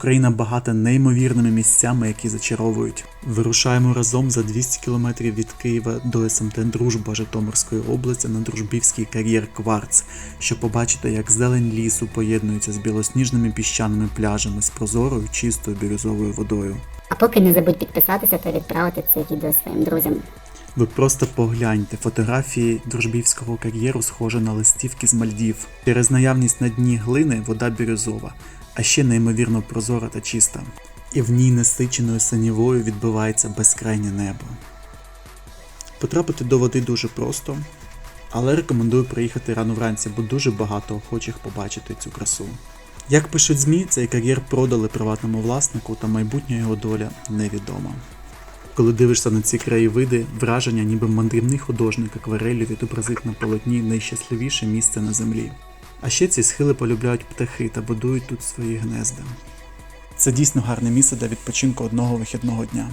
Україна багата неймовірними місцями, які зачаровують. Вирушаємо разом за 200 кілометрів від Києва до СМТ Дружба Житомирської області на дружбівський кар'єр Кварц, щоб побачити, як зелень лісу поєднується з білосніжними піщаними пляжами з прозорою чистою бірюзовою водою. А поки не забудь підписатися та відправити це відео своїм друзям. Ви просто погляньте, фотографії дружбівського кар'єру схожі на листівки з Мальдів. Через наявність на дні глини вода бірюзова, а ще неймовірно прозора та чиста. І в ній насиченою синівою відбивається безкрайнє небо. Потрапити до води дуже просто, але рекомендую приїхати рано вранці, бо дуже багато охочих побачити цю красу. Як пишуть ЗМІ, цей кар'єр продали приватному власнику та майбутня його доля невідома. Коли дивишся на ці краєвиди, враження, ніби мандрівний художник акварелі відобразив на полотні найщасливіше місце на землі. А ще ці схили полюбляють птахи та будують тут свої гнезда. Це дійсно гарне місце для відпочинку одного вихідного дня.